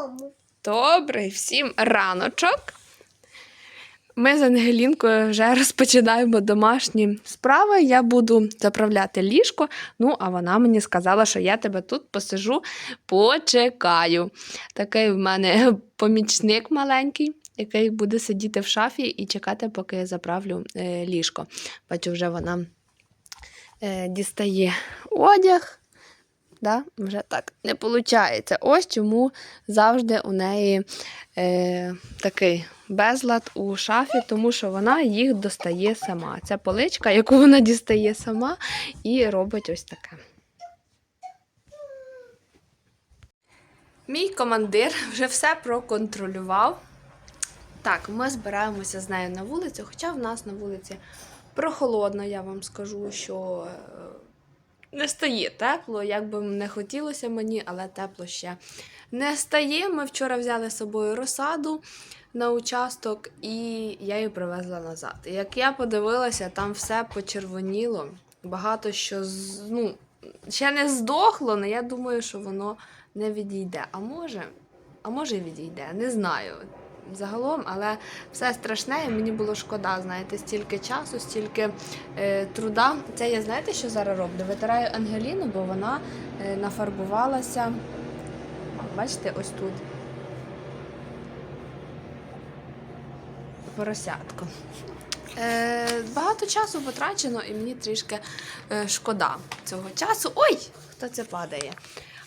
Дому. Добрий всім раночок. Ми з Ангелінкою вже розпочинаємо домашні справи. Я буду заправляти ліжко. Ну, а вона мені сказала, що я тебе тут посижу, почекаю. Такий в мене помічник маленький, який буде сидіти в шафі і чекати, поки я заправлю е, ліжко. Бачу, вже вона е, дістає одяг. Да? Вже так не виходить. Ось чому завжди у неї е, такий безлад у шафі, тому що вона їх достає сама. Це поличка, яку вона дістає сама і робить ось таке. Мій командир вже все проконтролював. Так, ми збираємося з нею на вулицю, хоча в нас на вулиці прохолодно, я вам скажу, що е, не стає тепло, як би не хотілося мені, але тепло ще не стає. Ми вчора взяли з собою розсаду на участок, і я її привезла назад. Як я подивилася, там все почервоніло. Багато що ну, ще не здохло, але я думаю, що воно не відійде. А може, а може відійде, не знаю. Загалом, але все страшне, і мені було шкода, знаєте, стільки часу, стільки е, труда. Це я знаєте, що зараз роблю? Витираю Ангеліну, бо вона е, нафарбувалася. Бачите, ось тут. Поросятко. Е, багато часу потрачено, і мені трішки е, шкода цього часу. Ой, хто це падає?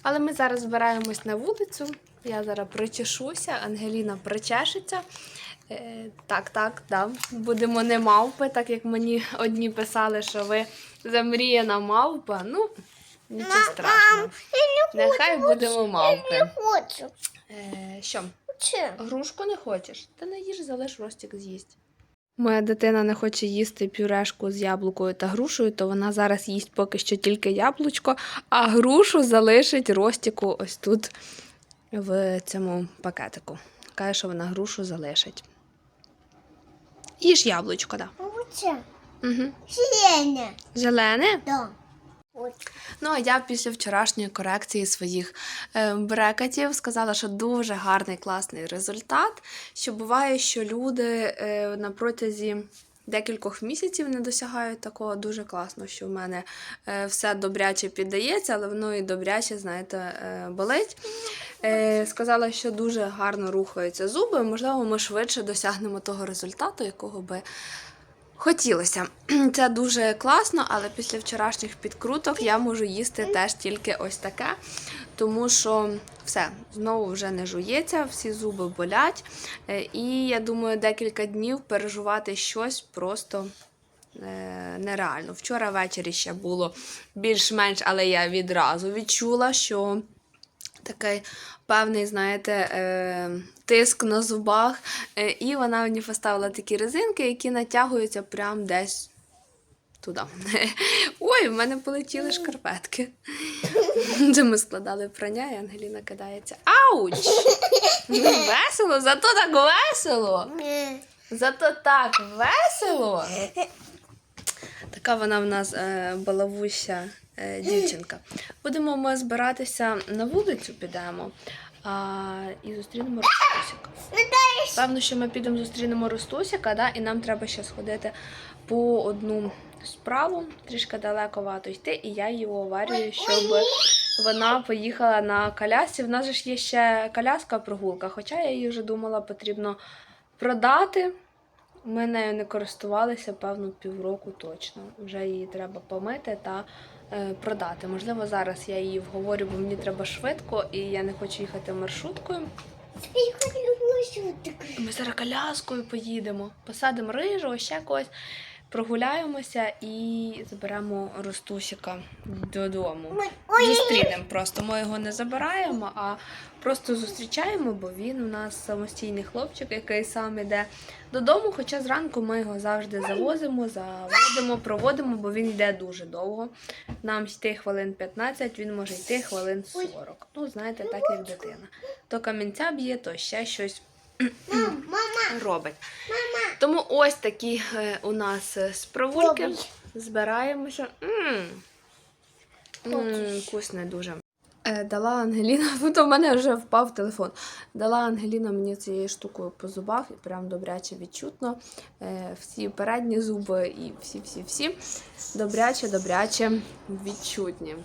Але ми зараз збираємось на вулицю. Я зараз причешуся, Ангеліна причешеться. Е, так, так, да. будемо не мавпи, так як мені одні писали, що ви замріяна мавпа. Ну, нічого страшного. Нехай будемо мавпи. Не хочу. Е, що, грушку не хочеш? Та не їж, залиш ростик з'їсть. Моя дитина не хоче їсти пюрешку з яблукою та грушею, то вона зараз їсть поки що тільки яблучко, а грушу залишить ростіку ось тут в цьому пакетику. Каже, що вона грушу залишить. Їж яблучко, так. Да. Угу. Сирене. Зелене? Да. Ну, а я після вчорашньої корекції своїх е, брекетів сказала, що дуже гарний класний результат. Що буває, що люди е, на протязі декількох місяців не досягають такого дуже класно, що в мене е, все добряче піддається, але воно і добряче, знаєте, е, болить. Е, сказала, що дуже гарно рухаються зуби. Можливо, ми швидше досягнемо того результату, якого би Хотілося. Це дуже класно, але після вчорашніх підкруток я можу їсти теж тільки ось таке, тому що все, знову вже не жується, всі зуби болять. Е, І я думаю, декілька днів переживати щось просто е, нереально. Вчора ввечері ще було більш-менш, але я відразу відчула, що такий певний, знаєте, е, тиск на зубах. Е, і вона мені поставила такі резинки, які натягуються прям десь туди. Ой, в мене полетіли шкарпетки. Це ми складали прання, і Ангеліна кидається. Ауч! Весело, зато так весело! Зато так весело. Така вона в нас е, балавуща е, дівчинка. Будемо ми збиратися на вулицю, підемо а, і зустрінемо Ростусіка. Певно, що ми підемо зустрінемо Ростусіка, да, і нам треба ще сходити по одну справу, трішки далеко вато йти, і я її оварюю, щоб вона поїхала на колясці. В нас же ж є ще коляска прогулка, хоча я її вже думала, потрібно продати. Ми нею не користувалися, певно, півроку точно. Вже її треба помити та продати. Можливо, зараз я її вговорю, бо мені треба швидко і я не хочу їхати маршруткою. Ми зараз коляскою поїдемо, посадимо рижу, ще когось, прогуляємося і заберемо Ростусіка додому. Зустрінемо просто. Ми його не забираємо, а просто зустрічаємо, бо він у нас самостійний хлопчик, який сам іде додому. Хоча зранку ми його завжди завозимо, заводимо, проводимо, бо він йде дуже довго. Нам йти хвилин 15, він може йти хвилин 40. Ну, знаєте, так як дитина. То камінця б'є, то ще щось робить. мама. Тому ось такі е, у нас е, справульки. Збираємося. Вкусне дуже. Е, Дала Ангеліна, то в мене вже впав телефон. Дала Ангеліна мені цією штукою по зубах і прям добряче відчутно. Всі передні зуби і всі-всі-всі добряче, добряче відчутні.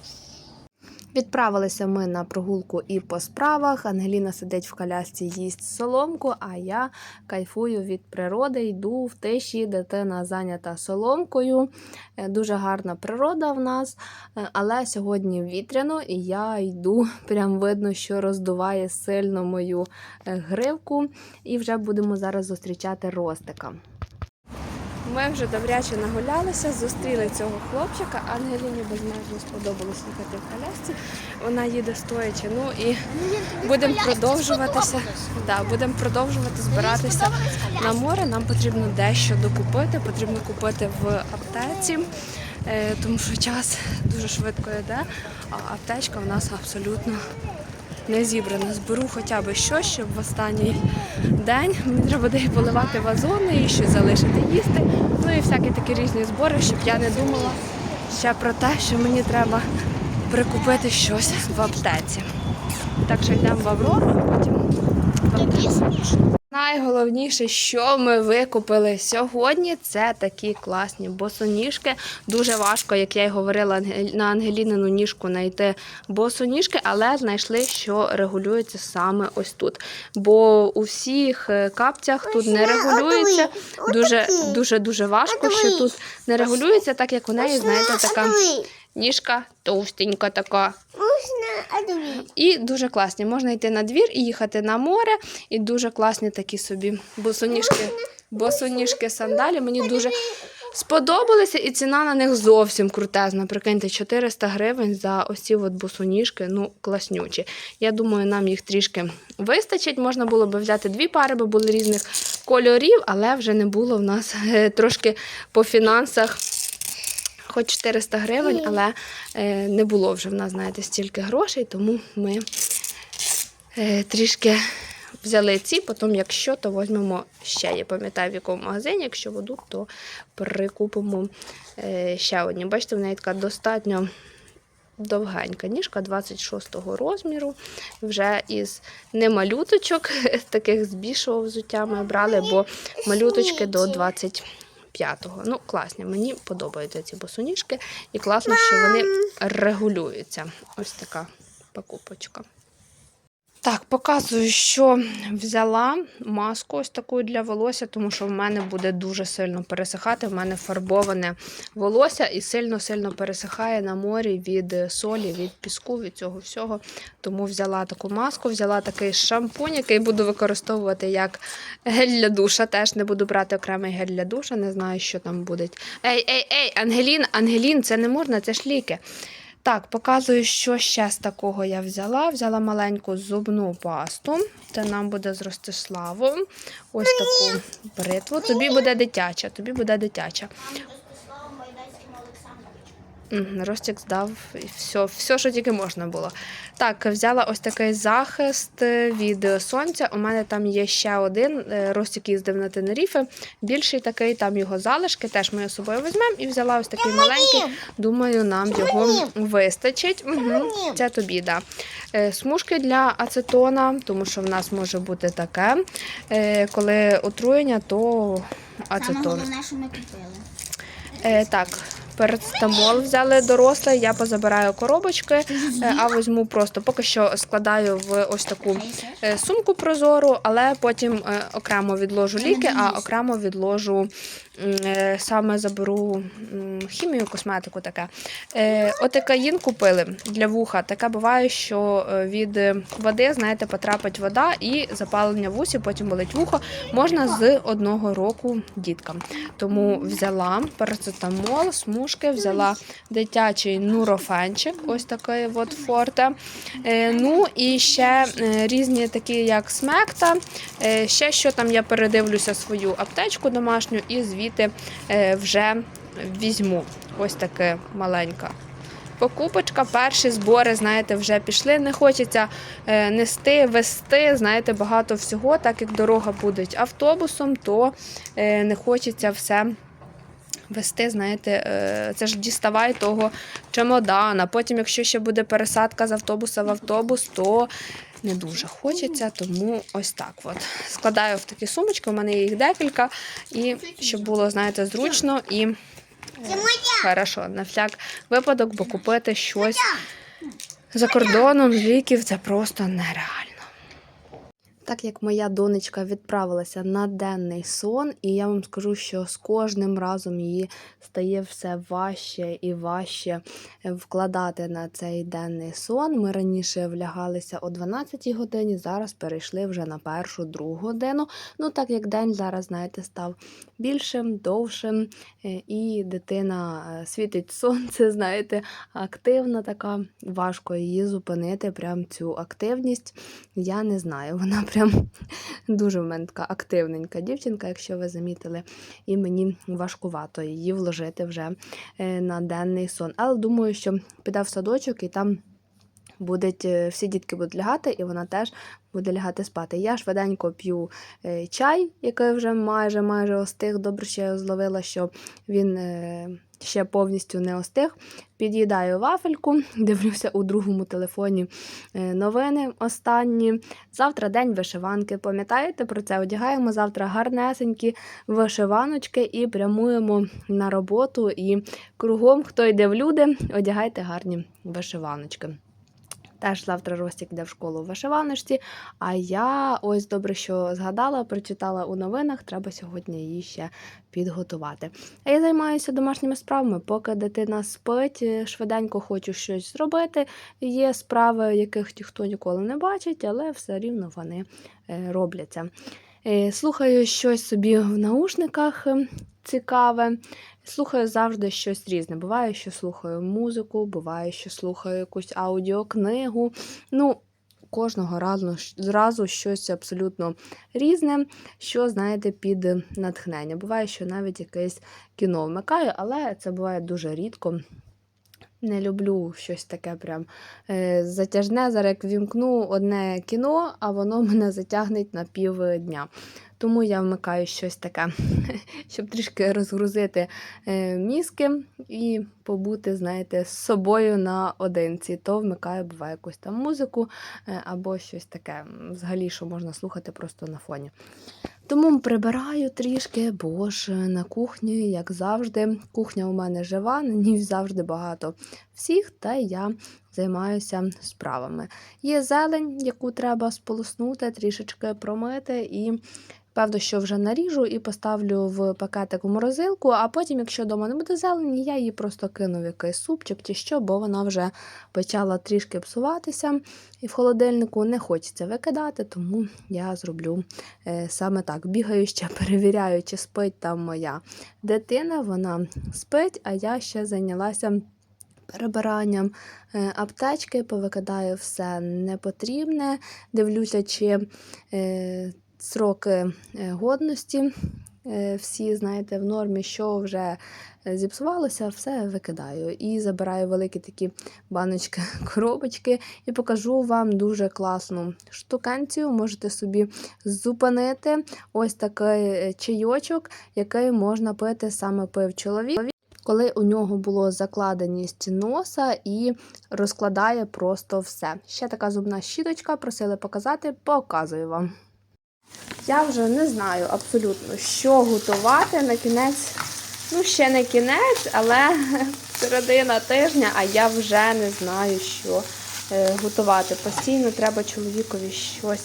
Відправилися ми на прогулку і по справах. Ангеліна сидить в колясці, їсть соломку, а я кайфую від природи, йду в тиші, дитина зайнята соломкою. Е, Дуже гарна природа в нас, е, але сьогодні вітряно, і я йду. Прям видно, що роздуває сильно мою е, гривку. І вже будемо зараз зустрічати ростика. Ми вже добряче нагулялися, зустріли цього хлопчика. Ангеліні безмежно сподобалось їхати в колясці. Вона їде стоячи. Ну і будемо продовжуватися. Да, будемо продовжувати збиратися на море. Нам потрібно дещо докупити. Потрібно купити в аптеці, е, тому що час дуже швидко йде, а аптечка у нас абсолютно не зібрано. Зберу хоча б щось, щоб в останній день мені треба буде і поливати вазони, і щось залишити їсти. Ну і всякі такі різні збори, щоб я не думала ще про те, що мені треба прикупити щось в аптеці. Так що йдемо в Аврору, а потім. Найголовніше, що ми викупили сьогодні, це такі класні босоніжки. Дуже важко, як я й говорила, на Ангелінину ніжку знайти босоніжки, але знайшли, що регулюється саме ось тут. Бо у всіх е, капцях тут не регулюється. Дуже дуже дуже важко, що тут не регулюється, так як у неї, знаєте, така ніжка товстенька така. Можна. І дуже класні. Можна йти на двір і їхати на море. І дуже класні такі собі босоніжки, босоніжки сандалі. Мені дуже сподобалися, і ціна на них зовсім крутезна. Прикиньте, 400 гривень за ось ці от босоніжки, ну класнючі. Я думаю, нам їх трішки вистачить. Можна було б взяти дві пари, бо були різних кольорів, але вже не було в нас е, трошки по фінансах. Хоч 400 гривень, але е, не було вже в нас, знаєте, стільки грошей, тому ми е, трішки взяли ці, потім, якщо, то візьмемо ще. Я пам'ятаю, в якому магазині, якщо будуть, то прикупимо е, ще одні. Бачите, в неї така достатньо довгенька ніжка 26-го розміру. Вже із не малюточок, таких з більшого взуття ми брали, бо малюточки до 20. П'ятого. Ну, класні, мені подобаються ці босоніжки, і класно, що вони регулюються. Ось така покупочка. Так, показую, що взяла маску ось таку для волосся, тому що в мене буде дуже сильно пересихати. В мене фарбоване волосся і сильно-сильно пересихає на морі від солі, від піску, від цього всього. Тому взяла таку маску, взяла такий шампунь, який буду використовувати як гель для душа. Теж не буду брати окремий гель для душа, не знаю, що там буде. Ей, ей, ей, Ангелін, Ангелін, це не можна, це ж ліки. Так, показую, що ще з такого я взяла. Взяла маленьку зубну пасту. Це нам буде з Ростиславом. Ось таку бритву. Тобі буде дитяча, тобі буде дитяча. Мгм, Ростик здав і все, все, що тільки можна було. Так, взяла ось такий захист е, від сонця. У мене там є ще один. е, Ростик їздив на Тенеріфе. Більший такий, там його залишки. Теж ми з собою візьмемо. І взяла ось такий маленький. Думаю, нам його вистачить. Угу. Це тобі, да. Е, Смужки для ацетона, тому що в нас може бути таке. Коли отруєння, то ацетон. головне, що ми купили. Так, перцетамол взяли доросле. я позабираю коробочки, е, а візьму просто поки що складаю в ось таку е, сумку прозору, але потім е, окремо відложу ліки, а окремо відложу саме заберу хімію, косметику таке. Е, Отекаїн купили для вуха. Таке буває, що е, від води, знаєте, потрапить вода і запалення в потім болить вухо. Можна з одного року діткам. Тому взяла парацетамол, смужки, взяла дитячий нурофенчик, ось такий от форте. Е, ну і ще е, різні такі, як смекта. Е, ще що там я передивлюся свою аптечку домашню і звідти е, вже візьму. Ось таке маленька. Покупочка, перші збори, знаєте, вже пішли. Не хочеться е, нести, вести, знаєте, багато всього. Так як дорога буде автобусом, то е, не хочеться все вести, знаєте, це ж діставай того чемодана. Потім, якщо ще буде пересадка з автобуса в автобус, то не дуже хочеться, тому ось так. от. Складаю в такі сумочки, у мене їх декілька, і щоб було, знаєте, зручно і Це хорошо, на всяк випадок, бо купити щось за кордоном з ліків це просто нереально. Так як моя донечка відправилася на денний сон, і я вам скажу, що з кожним разом її стає все важче і важче е, вкладати на цей денний сон. Ми раніше влягалися о 12 годині, зараз перейшли вже на першу другу годину. Ну так як день зараз, знаєте, став більшим, довшим, е, і дитина е, світить сонце, знаєте, активна така. Важко її зупинити, прям цю активність. Я не знаю, вона прям дуже в мене така активненька дівчинка, якщо ви замітили, і мені важкувато її вложити вже е, на денний сон. Але думаю, що піде в садочок і там. Будуть, е, всі дітки будуть лягати, і вона теж буде лягати спати. Я швиденько п'ю е, чай, який вже майже майже остиг. Добре, що я зловила, що він ще повністю не остиг. Під'їдаю вафельку, дивлюся у другому телефоні е, новини останні. Завтра день вишиванки. Пам'ятаєте про це? Одягаємо завтра гарнесенькі вишиваночки і прямуємо на роботу. І кругом, хто йде в люди, одягайте гарні вишиваночки. Теж завтра Ростік йде в школу в вишиваночці. А я ось добре, що згадала, прочитала у новинах, треба сьогодні її ще підготувати. А я займаюся домашніми справами. Поки дитина спить, е, швиденько хочу щось зробити. Є справи, яких ніхто ніколи не бачить, але все рівно вони е, робляться. Е, Слухаю щось собі в наушниках цікаве. Слухаю завжди щось різне. Буває, що слухаю музику, буває, що слухаю якусь аудіокнигу. Ну, кожного разу, зразу щось абсолютно різне, що, знаєте, під натхнення. Буває, що навіть якесь кіно вмикаю, але це буває дуже рідко. Не люблю щось таке прям е, затяжне. Зараз вімкну одне кіно, а воно мене затягнеть на півдня. Тому я вмикаю щось таке, щоб трішки розгрузити е, мізки і побути, знаєте, з собою наодинці. То вмикаю, буває якусь там музику е, або щось таке, взагалі, що можна слухати просто на фоні. Тому прибираю трішки, бо ж на кухні, як завжди, кухня у мене жива, на ній завжди багато всіх, та я займаюся справами. Є зелень, яку треба сполоснути, трішечки промити і. Певно, що вже наріжу і поставлю в пакетик у морозилку, а потім, якщо вдома не буде зелені, я її просто кину в якийсь супчик чи що, бо вона вже почала трішки псуватися, і в холодильнику не хочеться викидати, тому я зроблю е, саме так. Бігаю ще, перевіряю, чи спить там моя дитина. Вона спить, а я ще зайнялася перебиранням е, аптечки, повикидаю все непотрібне, дивлюся, чи е, сроки е, годності. е, Всі, знаєте, в нормі, що вже е, зіпсувалося, все викидаю. І забираю великі такі баночки, коробочки і покажу вам дуже класну штукенцію. Можете собі зупинити ось такий чайочок, який можна пити саме пив чоловік. Коли у нього було закладеність носа і розкладає просто все. Ще така зубна щіточка, просили показати, показую вам. Я вже не знаю абсолютно, що готувати на кінець. Ну, ще не кінець, але середина тижня, а я вже не знаю, що е, готувати. Постійно треба чоловікові щось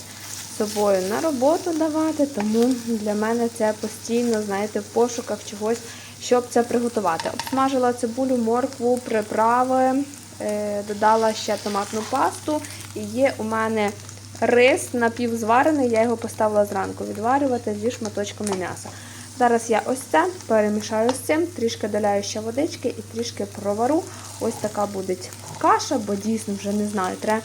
з собою на роботу давати, тому для мене це постійно, знаєте, в пошуках чогось, щоб це приготувати. Обсмажила цибулю, моркву, приправи, е, додала ще томатну пасту. І є у мене рис напівзварений, я його поставила зранку відварювати зі шматочками м'яса. Зараз я ось це перемішаю з цим, трішки доляю ще водички і трішки провару. Ось така буде каша, бо дійсно вже не знаю, треба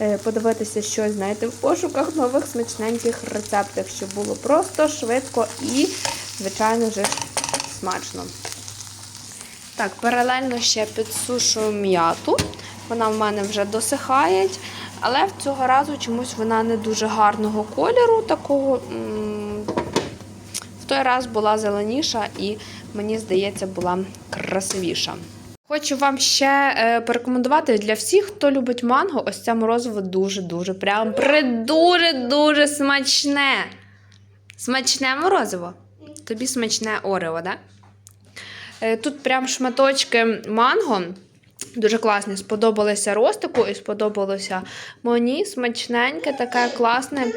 е, подивитися щось, знаєте, в пошуках нових смачненьких рецептів, щоб було просто швидко і, звичайно, вже смачно. Так, паралельно ще підсушую м'яту. Вона в мене вже досихає, але в цього разу чомусь вона не дуже гарного кольору, такого м, той раз була зеленіша і, мені здається, була красивіша. Хочу вам ще е, порекомендувати для всіх, хто любить манго, ось це морозиво дуже-дуже прям дуже-дуже смачне. Смачне морозиво. Тобі смачне орео, да? Е, Тут прям шматочки манго. Дуже класні. Сподобалися Ростику і сподобалося мені. Смачненьке, таке класне.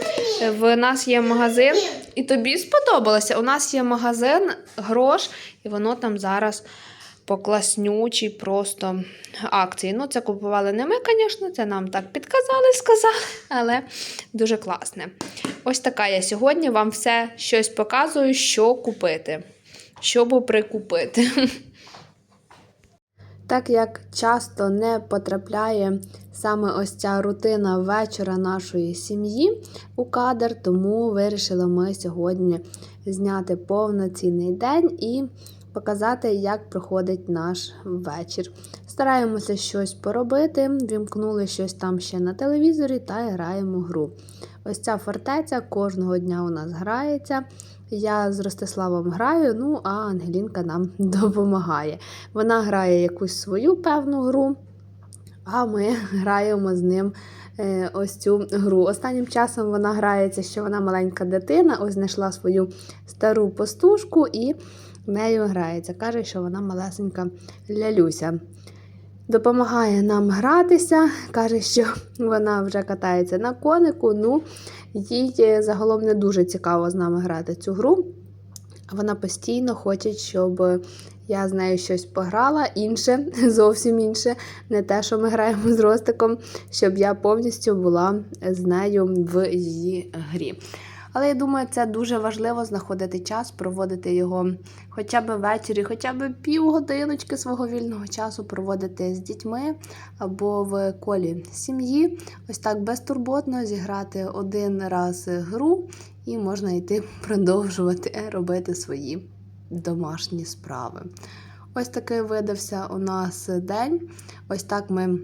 В нас є магазин, і тобі сподобалося. У нас є магазин грош, і воно там зараз по класнючій просто акції. Ну, це купували не ми, звісно, це нам так підказали, сказали, але дуже класне. Ось така я сьогодні вам все щось показую, що купити, щоб прикупити. Так як часто не потрапляє саме ось ця рутина вечора нашої сім'ї у кадр, тому вирішили ми сьогодні зняти повноцінний день і показати, як проходить наш вечір. Стараємося щось поробити, вімкнули щось там ще на телевізорі та граємо гру. Ось ця фортеця кожного дня у нас грається. Я з Ростиславом граю, ну а Ангелінка нам допомагає. Вона грає якусь свою певну гру, а ми граємо з ним е, ось цю гру. Останнім часом вона грається, що вона маленька дитина, ось знайшла свою стару пастушку і нею грається. Каже, що вона малесенька лялюся. Допомагає нам гратися, каже, що вона вже катається на конику. Ну, їй е, загалом не дуже цікаво з нами грати цю гру. Вона постійно хоче, щоб я з нею щось пограла, інше, зовсім інше, не те, що ми граємо з Ростиком, щоб я повністю була з нею в її грі. Але я думаю, це дуже важливо знаходити час, проводити його хоча б ввечері, хоча б півгодиночки свого вільного часу проводити з дітьми або в колі сім'ї. Ось так безтурботно зіграти один раз гру, і можна йти продовжувати робити свої домашні справи. Ось такий видався у нас день. Ось так ми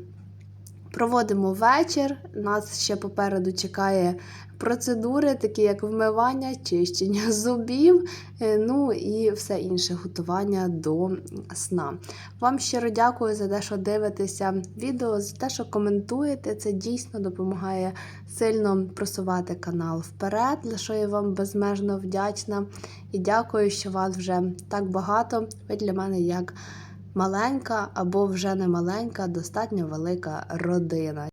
проводимо вечір. Нас ще попереду чекає процедури, такі як вмивання, чищення зубів, е, ну і все інше готування до сна. Вам щиро дякую за те, що дивитеся відео, за те, що коментуєте. Це дійсно допомагає сильно просувати канал вперед, за що я вам безмежно вдячна. І дякую, що вас вже так багато. Ви для мене як маленька або вже не маленька, достатньо велика родина.